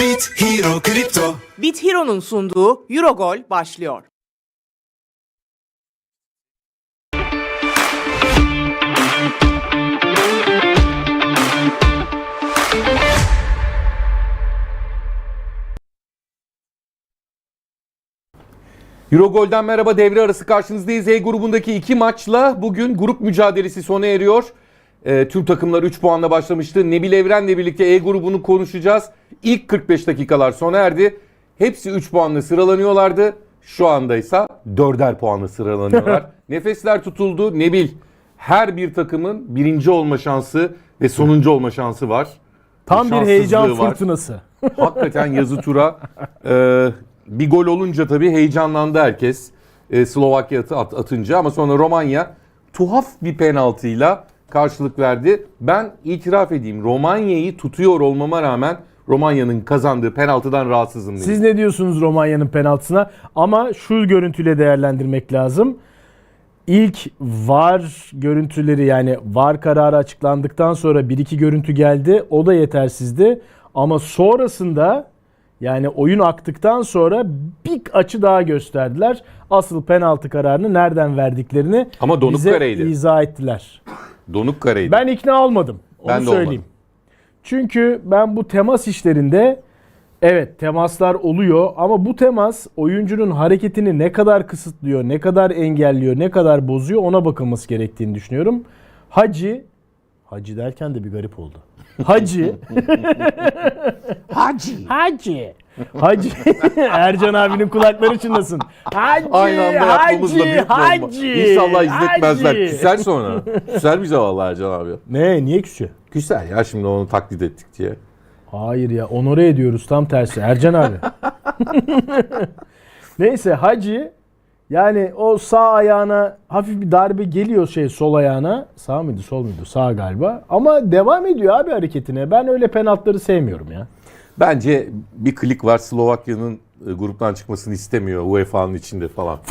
Bit Hero Kripto Bit Hero'nun sunduğu Eurogol başlıyor. Eurogol'den merhaba devre arası karşınızdayız. E grubundaki iki maçla bugün grup mücadelesi sona eriyor. Ee, tüm takımlar 3 puanla başlamıştı. Nebil Evren'le birlikte E grubunu konuşacağız. İlk 45 dakikalar sona erdi. Hepsi 3 puanla sıralanıyorlardı. Şu anda ise 4'er puanla sıralanıyorlar. Nefesler tutuldu. Nebil her bir takımın birinci olma şansı ve sonuncu olma şansı var. Tam bir heyecan var. fırtınası. Hakikaten yazı tura e, bir gol olunca tabii heyecanlandı herkes. E, Slovakya atı- at, atınca ama sonra Romanya tuhaf bir penaltıyla karşılık verdi. Ben itiraf edeyim Romanya'yı tutuyor olmama rağmen Romanya'nın kazandığı penaltıdan rahatsızım. Siz ne diyorsunuz Romanya'nın penaltısına? Ama şu görüntüyle değerlendirmek lazım. İlk VAR görüntüleri yani VAR kararı açıklandıktan sonra bir iki görüntü geldi. O da yetersizdi. Ama sonrasında yani oyun aktıktan sonra bir açı daha gösterdiler. Asıl penaltı kararını nereden verdiklerini Ama donuk bize kareydi. izah ettiler. Donuk kareydi. Ben ikna olmadım. Onu Ben de söyleyeyim. olmadım. Çünkü ben bu temas işlerinde evet temaslar oluyor ama bu temas oyuncunun hareketini ne kadar kısıtlıyor, ne kadar engelliyor, ne kadar bozuyor ona bakılması gerektiğini düşünüyorum. Hacı Hacı derken de bir garip oldu. Hacı Hacı. Hacı Hacı Ercan abinin kulakları çınlasın. Hacı Aynı anda yapmamızla büyük bir olma. Hacı İnşallah izletmezler. Hacı. Küser sonra. Küser bize vallahi Ercan abi. Ne niye küsüyor? Küser ya şimdi onu taklit ettik diye. Hayır ya onore ediyoruz tam tersi Ercan abi. Neyse Hacı yani o sağ ayağına hafif bir darbe geliyor şey sol ayağına. Sağ mıydı sol muydu? Sağ galiba. Ama devam ediyor abi hareketine. Ben öyle penaltıları sevmiyorum ya. Bence bir klik var Slovakya'nın e, gruptan çıkmasını istemiyor UEFA'nın içinde falan.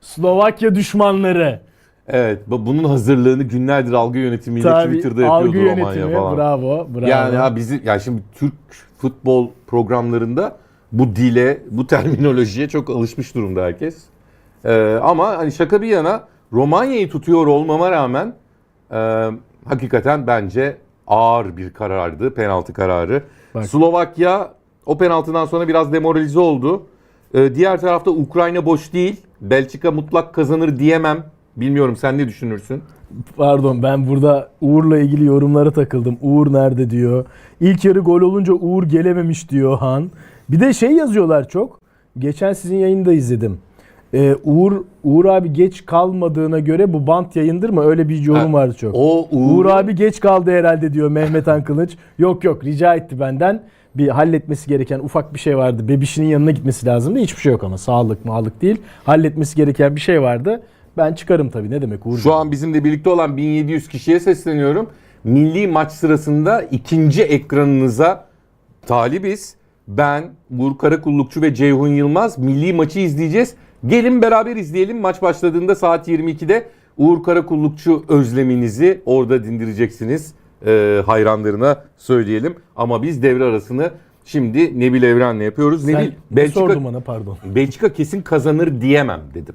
Slovakya düşmanları. Evet bu- bunun hazırlığını günlerdir algı yönetimiyle Tabii Twitter'da algı yapıyordu Romanya falan. Bravo. bravo. Yani ya bizi yani şimdi Türk futbol programlarında bu dile, bu terminolojiye çok alışmış durumda herkes. Ee, ama hani şaka bir yana Romanya'yı tutuyor olmama rağmen e, hakikaten bence ağır bir karardı penaltı kararı. Bak. Slovakya o penaltıdan sonra biraz demoralize oldu. Ee, diğer tarafta Ukrayna boş değil. Belçika mutlak kazanır diyemem. Bilmiyorum sen ne düşünürsün? Pardon ben burada Uğur'la ilgili yorumlara takıldım. Uğur nerede diyor. İlk yarı gol olunca Uğur gelememiş diyor Han. Bir de şey yazıyorlar çok. Geçen sizin yayında izledim. Ee, Uğur Uğur abi geç kalmadığına göre bu bant yayındır mı? Öyle bir yorum vardı çok. O Uğur Uğur, abi geç kaldı herhalde diyor Mehmet Han Kılıç. Yok yok rica etti benden. Bir halletmesi gereken ufak bir şey vardı. Bebişinin yanına gitmesi lazımdı. Hiçbir şey yok ama sağlık mağlık değil. Halletmesi gereken bir şey vardı. Ben çıkarım tabii ne demek Uğur. Şu an bizimle birlikte olan 1700 kişiye sesleniyorum. Milli maç sırasında ikinci ekranınıza talibiz. Ben, Uğur Karakullukçu ve Ceyhun Yılmaz milli maçı izleyeceğiz. Gelin beraber izleyelim. Maç başladığında saat 22'de Uğur Karakullukçu özleminizi orada dindireceksiniz. Ee, hayranlarına söyleyelim. Ama biz devre arasını şimdi Nebil Evren'le yapıyoruz. Sen Nebil, ne Belçika, sordun bana pardon. Belçika kesin kazanır diyemem dedim.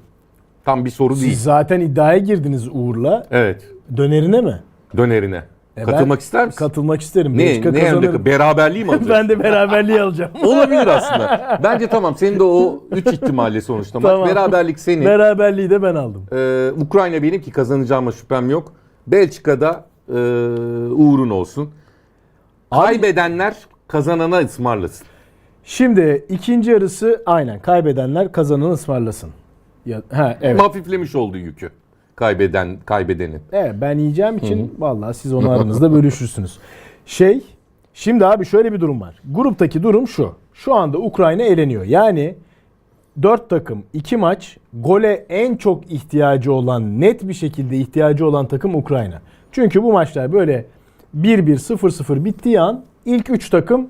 Tam bir soru değil. Siz zaten iddiaya girdiniz Uğur'la. Evet. Dönerine mi? Dönerine. E Katılmak ben ister misin? Katılmak isterim. ne, Belçika ne kazanır. yani beraberliği mi alacaksın? ben de beraberliği alacağım. Olabilir aslında. Bence tamam. Senin de o 3 ihtimali sonuçta. Tamam. Beraberlik senin. beraberliği de ben aldım. Ee, Ukrayna benim ki kazanacağıma şüphem yok. Belçika'da e, uğrun olsun. Kaybedenler kazanana ısmarlasın. Şimdi ikinci yarısı aynen kaybedenler kazananı ısmarlasın. Ya, ha, evet. Hafiflemiş oldu yükü. Kaybeden kaybedenin. Evet ben yiyeceğim için vallahi siz onu aranızda bölüşürsünüz. Şey şimdi abi şöyle bir durum var. Gruptaki durum şu. Şu anda Ukrayna eleniyor. Yani 4 takım 2 maç gole en çok ihtiyacı olan net bir şekilde ihtiyacı olan takım Ukrayna. Çünkü bu maçlar böyle 1-1 0-0 bittiği an ilk 3 takım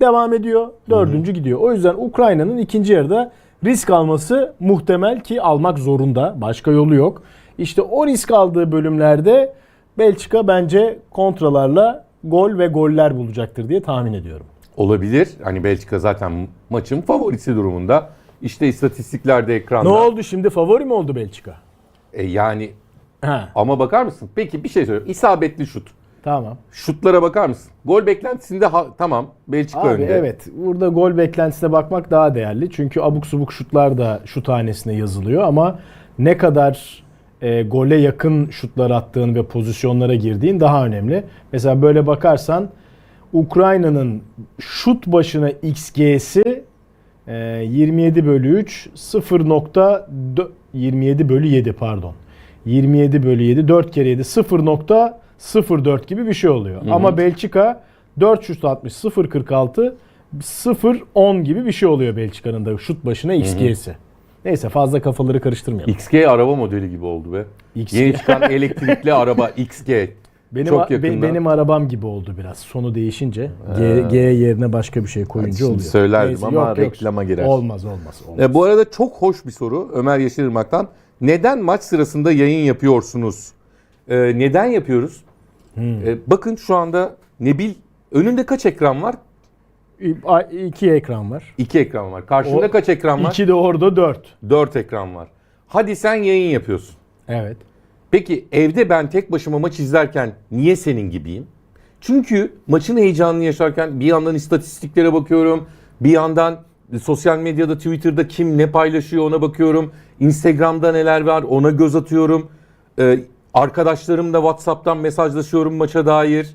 devam ediyor. Dördüncü gidiyor. O yüzden Ukrayna'nın ikinci yarıda risk alması muhtemel ki almak zorunda. Başka yolu yok. İşte o risk aldığı bölümlerde Belçika bence kontralarla gol ve goller bulacaktır diye tahmin ediyorum. Olabilir. Hani Belçika zaten maçın favorisi durumunda. İşte istatistiklerde ekranda. Ne oldu şimdi favori mi oldu Belçika? E yani Ha, ama bakar mısın? Peki bir şey söyleyeyim. İsabetli şut. tamam. Şutlara bakar mısın? Gol beklentisinde ha- tamam Belçika Abi önde. evet burada gol beklentisine bakmak daha değerli. Çünkü abuk subuk şutlar da şut hanesine yazılıyor ama ne kadar e, gole yakın şutlar attığın ve pozisyonlara girdiğin daha önemli. Mesela böyle bakarsan Ukrayna'nın şut başına XG'si e, 27 bölü 3 0.4 27 bölü 7 pardon. 27 bölü 7 4 kere 7 0.04 gibi bir şey oluyor. Ama Belçika 4 şut atmış 0.46 0.10 gibi bir şey oluyor Belçika'nın da şut başına XG'si. Neyse fazla kafaları karıştırmayalım. XG araba modeli gibi oldu be. XG. Yeni çıkan elektrikli araba XG. Benim, Çok be- yakında. benim arabam gibi oldu biraz. Sonu değişince G, G yerine başka bir şey koyunca oluyor. söylerdim ama reklama girer. Olmaz olmaz. olmaz. E, bu arada çok hoş bir soru Ömer Yeşilırmak'tan. Neden maç sırasında yayın yapıyorsunuz? E, neden yapıyoruz? Hmm. E, bakın şu anda Nebil önünde kaç ekran var? İki ekran var. İki ekran var. Karşında O- kaç ekran var? İki de orada dört. Dört ekran var. Hadi sen yayın yapıyorsun. Evet. Peki evde ben tek başıma maç izlerken niye senin gibiyim? Çünkü maçın heyecanını yaşarken bir yandan istatistiklere bakıyorum. Bir yandan sosyal medyada Twitter'da kim ne paylaşıyor ona bakıyorum. Instagram'da neler var ona göz atıyorum. Ee, arkadaşlarımla WhatsApp'tan mesajlaşıyorum maça dair.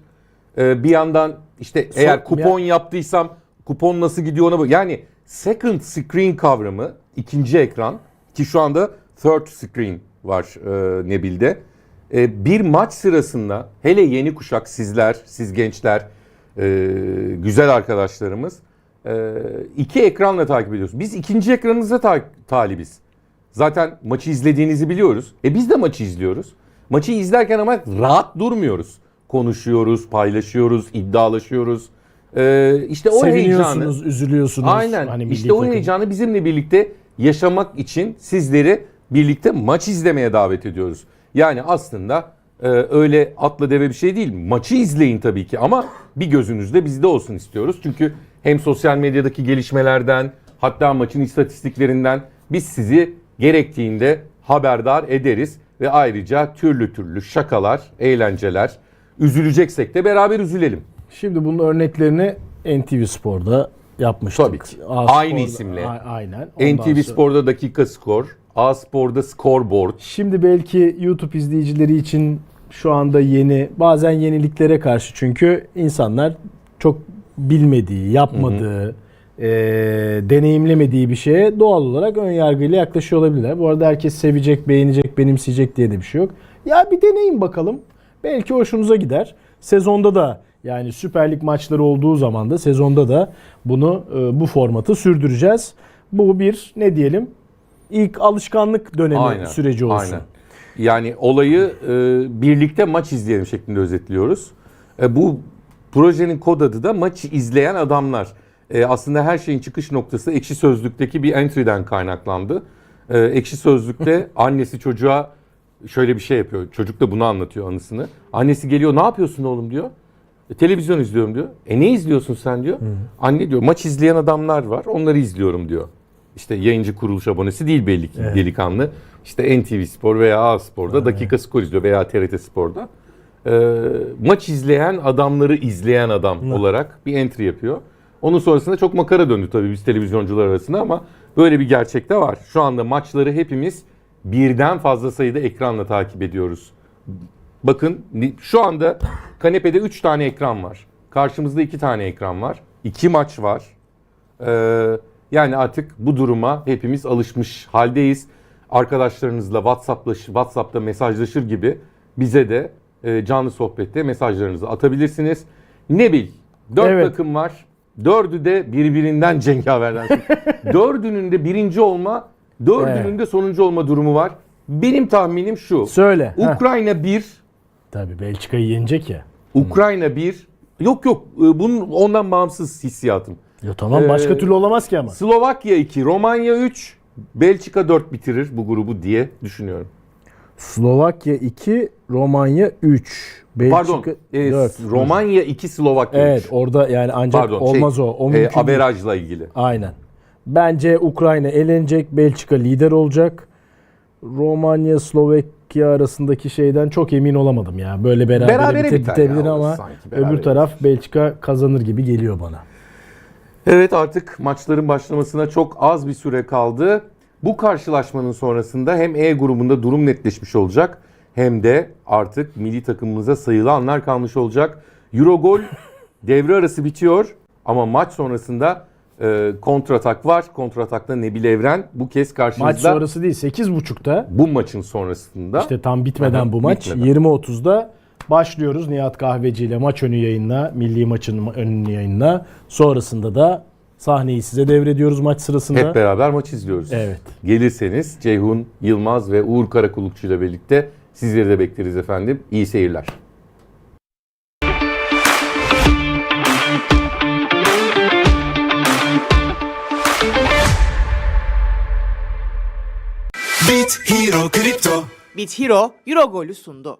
Ee, bir yandan işte eğer kupon yaptıysam kupon nasıl gidiyor ona bak. Yani second screen kavramı ikinci ekran ki şu anda third screen var e, Nebil'de. E, bir maç sırasında hele yeni kuşak sizler, siz gençler, e, güzel arkadaşlarımız e, iki ekranla takip ediyoruz. Biz ikinci ekranınıza ta- talibiz. Zaten maçı izlediğinizi biliyoruz. E biz de maçı izliyoruz. Maçı izlerken ama rahat durmuyoruz. Konuşuyoruz, paylaşıyoruz, iddialaşıyoruz. E, işte o heyecanı. Üzülüyorsunuz. Aynen. Hani işte o takım. heyecanı bizimle birlikte yaşamak için sizleri birlikte maç izlemeye davet ediyoruz. Yani aslında e, öyle atla deve bir şey değil. Maçı izleyin tabii ki ama bir gözünüz de bizde olsun istiyoruz. Çünkü hem sosyal medyadaki gelişmelerden hatta maçın istatistiklerinden biz sizi gerektiğinde haberdar ederiz ve ayrıca türlü türlü şakalar, eğlenceler, üzüleceksek de beraber üzülelim. Şimdi bunun örneklerini NTV Spor'da yapmıştık. Tabii ki. A Aynı Spor'da- isimle. Aynen. Ondan NTV sonra- Spor'da dakika skor, A Spor'da scoreboard. Şimdi belki YouTube izleyicileri için şu anda yeni, bazen yeniliklere karşı çünkü insanlar çok bilmediği, yapmadığı, eee, deneyimlemediği bir şeye doğal olarak ön yargıyla yaklaşıyor olabilirler. Bu arada herkes sevecek, beğenecek, benimseyecek diye de bir şey yok. Ya bir deneyin bakalım. Belki hoşunuza gider. Sezonda da yani Süper Lig maçları olduğu zaman da sezonda da bunu e, bu formatı sürdüreceğiz. Bu bir ne diyelim? İlk alışkanlık dönemi süreci olsun. Aynen. Yani olayı e, birlikte maç izleyelim şeklinde özetliyoruz. E, bu projenin kod adı da maç izleyen adamlar. E, aslında her şeyin çıkış noktası Ekşi Sözlük'teki bir entry'den kaynaklandı. E, Ekşi Sözlük'te annesi çocuğa şöyle bir şey yapıyor. Çocuk da bunu anlatıyor anısını. Annesi geliyor ne yapıyorsun oğlum diyor. "E, televizyon izliyorum diyor. E ne izliyorsun sen diyor. Anne diyor maç izleyen adamlar var onları izliyorum diyor. İşte yayıncı kuruluş abonesi değil belli ki delikanlı. İşte NTV Spor veya A Spor'da dakika skor izliyor veya TRT Spor'da. Ee, maç izleyen adamları izleyen adam olarak bir entry yapıyor. Onun sonrasında çok makara döndü tabii biz televizyoncular arasında ama böyle bir gerçek de var. Şu anda maçları hepimiz birden fazla sayıda ekranla takip ediyoruz. Bakın şu anda kanepede 3 tane ekran var. Karşımızda 2 tane ekran var. 2 maç var. Ee, yani artık bu duruma hepimiz alışmış haldeyiz. Arkadaşlarınızla WhatsApp'la WhatsApp'ta mesajlaşır gibi bize de e, canlı sohbette mesajlarınızı atabilirsiniz. Ne bil? 4 Evet. takım var. Dördü de birbirinden cengaverden. Dördünün de birinci olma, dördünün de sonuncu olma durumu var. Benim tahminim şu. Söyle. Ukrayna 1, Tabii Belçika'yı yenecek ya. Ukrayna 1. Yok yok e, bunun ondan bağımsız hissiyatım. Ya tamam başka Ee, türlü olamaz ki ama. Slovakya 2, Romanya 3, Belçika 4 bitirir bu grubu diye düşünüyorum. Slovakya 2, Romanya 3. Belçika Pardon. e, 4. Romanya 2 Slovakya Evet 3. orada yani ancak Pardon. olmaz şey, o. O e, averajla ilgili. Aynen. Bence Ukrayna elenecek. Belçika lider olacak. Romanya, Slovakya arasındaki şeyden çok emin olamadım ya. Böyle beraber Berabere bite, bitebilir ya, ama öbür taraf Belçika kazanır gibi geliyor bana. Evet artık maçların başlamasına çok az bir süre kaldı. Bu karşılaşmanın sonrasında hem E grubunda durum netleşmiş olacak hem de artık milli takımımıza sayılı anlar kalmış olacak. Eurogol devre arası bitiyor ama maç sonrasında e, kontratak var. Kontratakta Nebil Evren bu kez Maç karşınızda sonrası değil 8.30'da bu maçın sonrasında. işte tam bitmeden Aha, bu maç bitmeden. 20.30'da başlıyoruz Nihat Kahveci ile maç önü yayınla, milli maçın önünü yayınla. Sonrasında da sahneyi size devrediyoruz maç sırasında. Hep beraber maç izliyoruz. Evet. Gelirseniz Ceyhun Yılmaz ve Uğur Karakulukçu ile birlikte sizleri de bekleriz efendim. İyi seyirler. Bit Hero Kripto Bit Hero Eurogol'ü sundu.